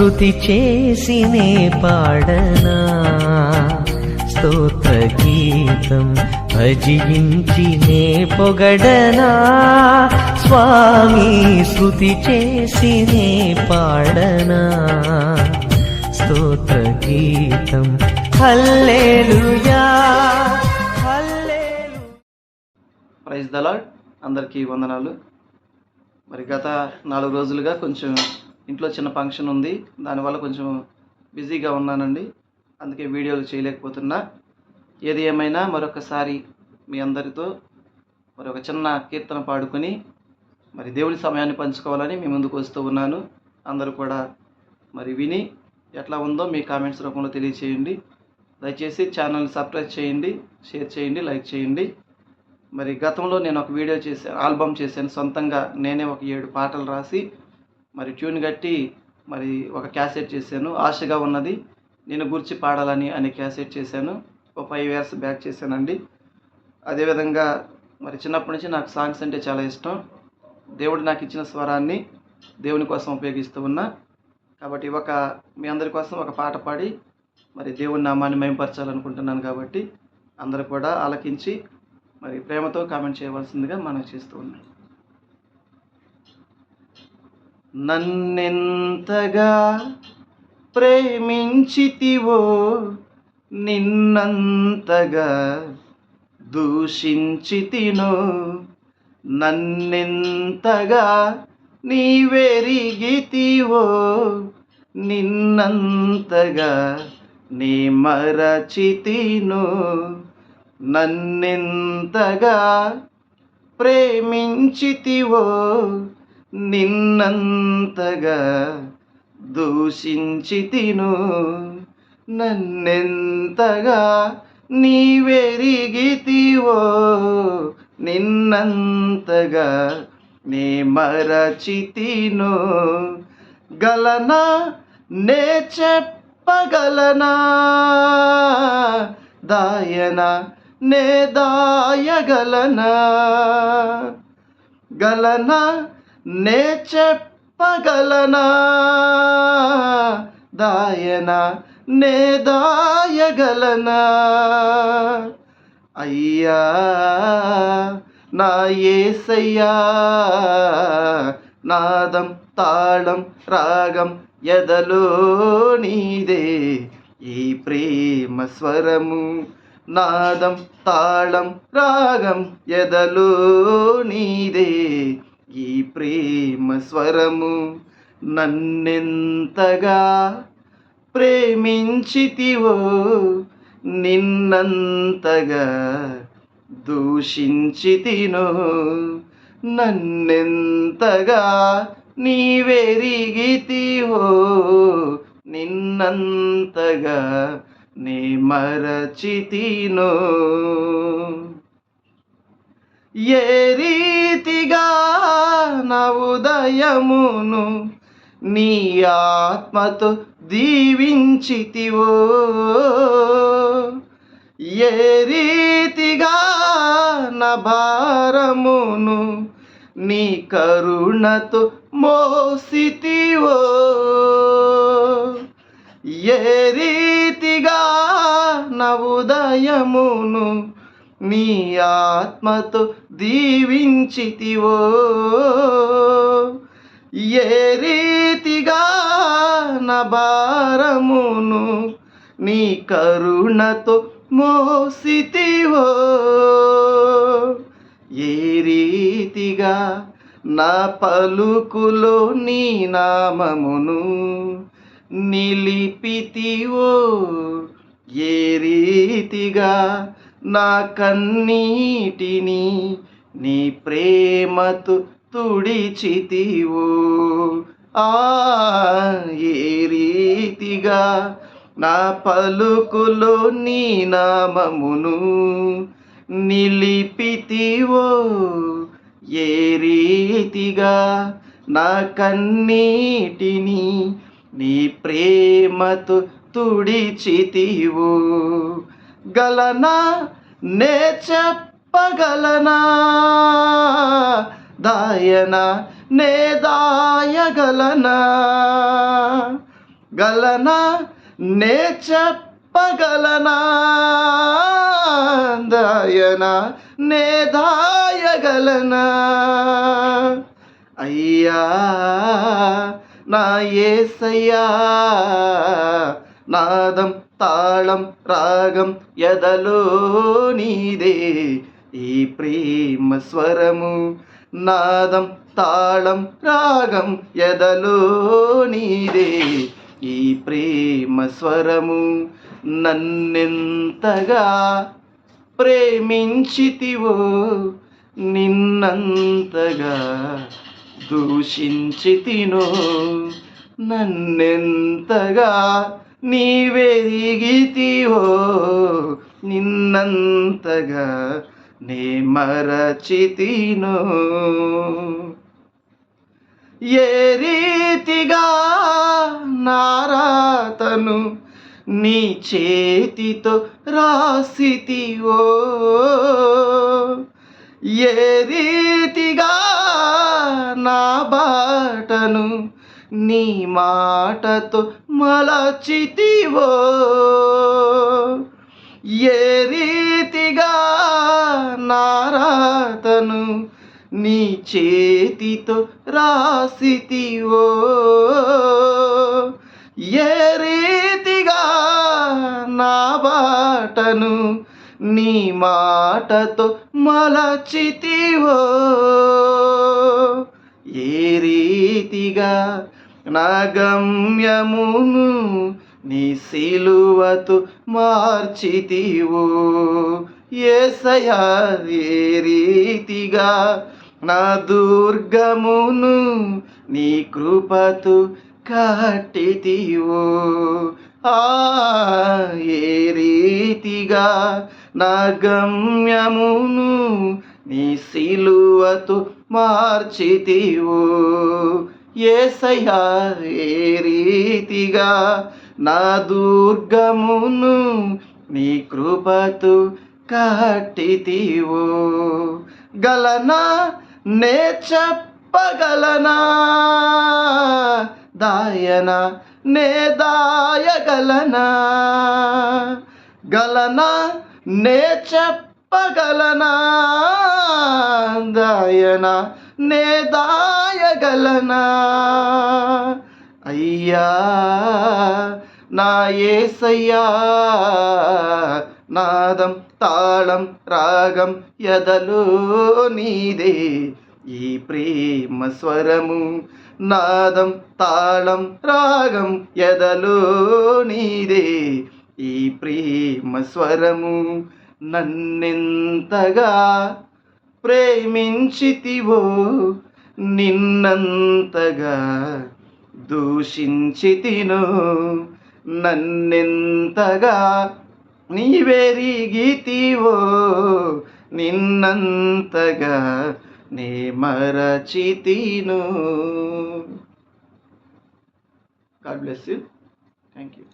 శృతి చేసినే పాడనా? స్తోత్ర గీతం భజించినే పొగడనా? స్వామి శృతి చేసినే పాడనా? స్తోత్ర గీతం హల్లెలూయా ప్రైజ్ దలాడ్ అందరికీ వందనాలు. మరి గత నాలుగు రోజులుగా కొంచెం ఇంట్లో చిన్న ఫంక్షన్ ఉంది. దానివల్ల కొంచెం బిజీగా ఉన్నానండి. అందుకే వీడియోలు చేయలేకపోతున్నా. ఏది ఏమైనా మరొకసారి మీ అందరితో మరి ఒక చిన్న కీర్తన పాడుకొని మరి దేవుని సమయాన్ని పంచుకోవాలని మీ ముందుకు వస్తూ ఉన్నాను. అందరూ కూడా మరి విని ఎట్లా ఉందో మీ కామెంట్స్ రూపంలో తెలియచేయండి. దయచేసి ఛానల్ని సబ్స్క్రైబ్ చేయండి షేర్ చేయండి లైక్ చేయండి. మరి గతంలో నేను ఒక వీడియో చేశాను ఆల్బమ్ చేశాను. సొంతంగా నేనే ఒక ఏడు పాటలు రాసి మరి ట్యూన్ కట్టి మరి ఒక క్యాసెట్ చేశాను. ఆశగా ఉన్నది నేను గుర్చి పాడాలని అనే క్యాసెట్ చేశాను. ఒక ఫైవ్ ఇయర్స్ బ్యాక్ చేశానండి. అదేవిధంగా మరి చిన్నప్పటి నుంచి నాకు సాంగ్స్ అంటే చాలా ఇష్టం. దేవుడు నాకు ఇచ్చిన స్వరాన్ని దేవుని కోసం ఉపయోగిస్తూ ఉన్నా. కాబట్టి ఒక మీ అందరి కోసం ఒక పాట పాడి మరి దేవుని నామాన్ని మేంపరచాలనుకుంటున్నాను కాబట్టి అందరూ కూడా ఆలకించి మరి ప్రేమతో కామెంట్ చేయవలసిందిగా మనం చేస్తూ ఉన్నాం నన్నెంతగా ప్రేమించితివో నిన్నంతగా దూషించితినో నన్నెంతగా నీవెరిగితివో నిన్నంతగా నీ మరచితిను నన్నెంతగా ప్రేమించితివో నిన్నంతగా దూషించితిను నన్నెంతగా నీవెరిగితివో. నిన్నంతగా నీ మరచితిను గలనా? నే చెప్పగలనా? దాయనా? నే దాయగలనా? గలనా? నే చెప్పగలనా? దాయనా నే దాయగలనా? అయ్యా నా ఏసయ్యా నాదం తాళం రాగం ఎదలో నీదే. ఈ ప్రేమ స్వరము నాదం తాళం రాగం ఎదలో నీదే. ఈ ప్రేమ స్వరము నన్నెంతగా ప్రేమించితివో నిన్నంతగా దూషించితినో నన్నెంతగా నీవెరిగితివో నిన్నంతగా నీ మరచితినో. ఏ రీతిగా నా ఉదయమును నీ ఆత్మతో దీవించితివో. ఏ రీతిగా నా భారమును నీ కరుణతో మోసితివో. ఏ రీతిగా నా ఉదయమును నీ ఆత్మతో దీవించితివో. ఏ రీతిగా నా భారమును నీ కరుణతో మోసితివో? ఏ రీతిగా నా పలుకులో నీ నామమును నిలిపితివో? ఏ రీతిగా నా కన్నీటిని నీ ప్రేమతో తుడిచితివో. ఆ ఏ రీతిగా నా పలుకులో నీ నామమును నిలిపితివో. ఏ రీతిగా నా కన్నీటిని నీ ప్రేమతో తుడిచితివో. గలనా? నే చెప్పగలనా? దాయన నే దాయగలనా? గలనా? నే చెప్పగలనా? దాయన నే దాయగలనా? అయ్యా నా ఏసయ్యా నాదం తాళం రాగం ఎదలో నీదే ఈ ప్రేమ స్వరము. నాదం తాళం రాగం ఎదలో నీదే ఈ ప్రేమ స్వరము నన్నెంతగా ప్రేమించితివో నిన్నంతగా దూషించితినో నన్నెంతగా నీవెరిగితివో నిన్నంతగా నీ మరచితిను. ఏ రీతిగా నారాతను నీ చేతితో రాసితివో. ఏ రీతిగా నా బాటను నీ మాటతో మలచితివో. ఏ రీతిగా నారాతను నీ చేతితో రాసితివో? ఏ రీతిగా నా బాటను నీ మాటతో మలచితివో? ఏ రీతిగా నా గమ్యమును నీ సిలువతో మార్చితివు. ఏసయా ఏ రీతిగా నా దుర్గమును నీ కృపతు కట్టితివో. ఆ ఏ రీతిగా నా గమ్యమును నీ సిలువతో మార్చితివు. ఏసయ ఏ రీతిగా నా దుర్గమును నీ కృపతు కట్టితివో గలనా? నే చెప్పగలనా? దాయన? నే దాయగలనా? గలనా? నే చెప్పగలనా? దాయన? నే దాయగలనా? అయ్యా నా ఏసయ్యా నాదం తాళం రాగం ఎదలో నీదే. ఈ ప్రేమ స్వరము నాదం తాళం రాగం ఎదలో నీదే. ఈ ప్రేమ స్వరము నన్నెంతగా ప్రేమించితివో నిన్నంతగా దూషించితినో. నన్నెంతగా నీవెరిగితివో నిన్నంతగా నే మరచితిను. God bless you thank you